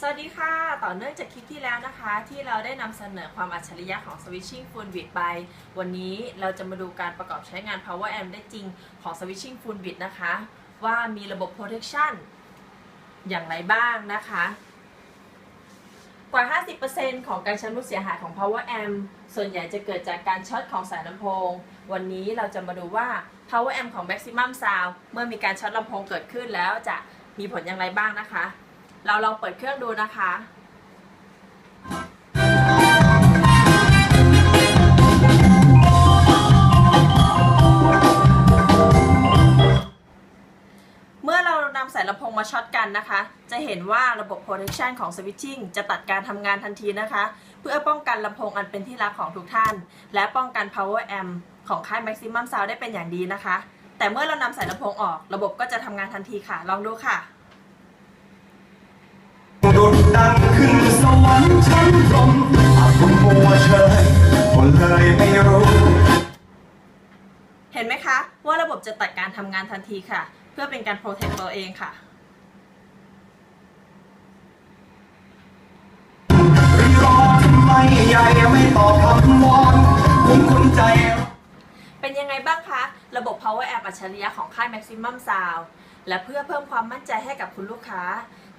สวัสดีค่ะ ต่อเนื่องจากคลิปที่แล้วนะคะ ที่เราได้นำเสนอความอัจฉริยะของ Switching Full Bit ไป วันนี้เราจะมาดูการประกอบใช้งาน Power Amp ได้จริงของ Switching Full Bit นะคะ ว่ามีระบบ protection อย่างไรบ้างนะคะ กว่า 50%ของการชำรุดเสียหายของ Power Amp ส่วนใหญ่จะเกิดจากการช็อตของสายลำโพง วันนี้เราจะมาดูว่า Power Amp ของ Maximum Sound เมื่อมีการช็อตลำโพงเกิดขึ้นแล้วจะมีผลอย่างไรบ้างนะคะ เราลองเปิดเครื่องดูนะคะเมื่อเรานำสายลำโพงมาช็อตกันนะคะ จะเห็นว่าระบบ protection ของ switching จะตัดการทำงานทันทีนะคะ เพื่อป้องกันลำโพงอันเป็นที่รักของทุกท่าน และป้องกัน power amp ของค่าย maximum sound ได้เป็นอย่างดีนะคะ แต่เมื่อเรานำสายลำโพงออก ระบบก็จะทำงานทันทีค่ะ ลองดูค่ะ ดังขึ้นสวรรค์ชั้นพรมอาคุณมัวเชยคนเลยไม่รู้ เห็นไหมคะ ว่าระบบจะตัดการทำงานทันทีค่ะ เพื่อเป็นการโปรเทคตัวเองค่ะรีรอทำไมใหญ่ไม่ตอบคำวอนผมคนใจ เป็นยังไงบ้างคะ ระบบ Power Amp อัจฉริยะของค่าย Maximum Sound และเพื่อเพิ่มความมั่นใจให้กับคุณลูกค้า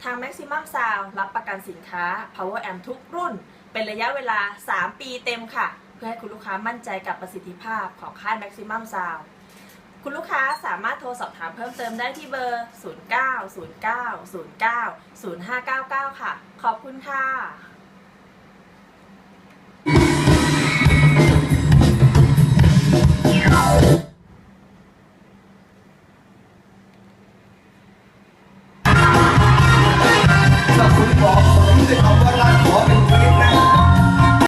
ทาง Maximum Sound รับประกันสินค้า Power Amp ทุกรุ่น เป็นระยะเวลา 3 ปีเต็มค่ะ เพื่อให้คุณลูกค้ามั่นใจกับประสิทธิภาพของค่าย Maximum Sound คุณลูกค้าสามารถโทรสอบถามเพิ่มเติมได้ที่เบอร์ 0909090599 ค่ะ ขอบคุณค่ะ